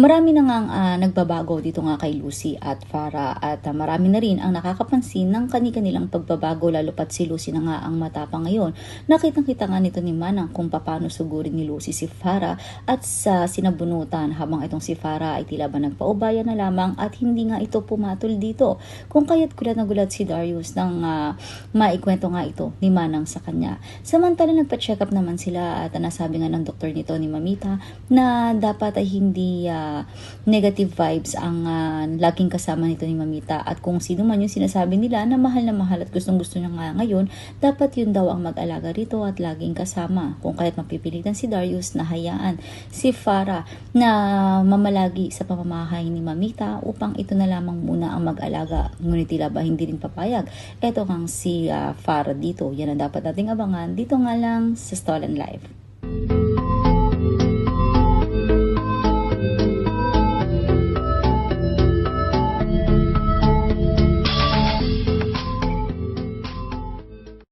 Marami na nga ang ah, nagbabago dito nga kay Lucy at Farah at ah, marami na rin ang nakakapansin ng kani-kanilang pagbabago lalo pat si Lucy na nga ang matapang ngayon. Nakitang-kita nga nito ni Manang kung paano sugurin ni Lucy si Farah at sa sinabunutan habang itong si Farah ay tila ba nagpaubaya na lamang at hindi nga ito pumatol dito. Kung kaya't gulat na gulat si Darius nang ah, maikwento nga ito ni Manang sa kanya. Samantala nagpa-check up naman sila at nasabi nga ng doktor nito ni Mamita na dapat ay hindi negative vibes ang ah, laging kasama nito ni Mamita. At kung sino man yung sinasabi nila na mahal na mahal at gustong gusto niya nga ngayon dapat yun daw ang mag-alaga rito at laging kasama. Kung kaya't mapipilitan si Darius na hayaan si Farah na mamalagi sa pamamahay ni Mamita upang ito na lamang muna ang mag-alaga. Ngunit tila ba hindi rin papayag? Eto kang si ah, Farah dito. Yan ang dapat nating abangan. Dito nga lang sa Stolen Life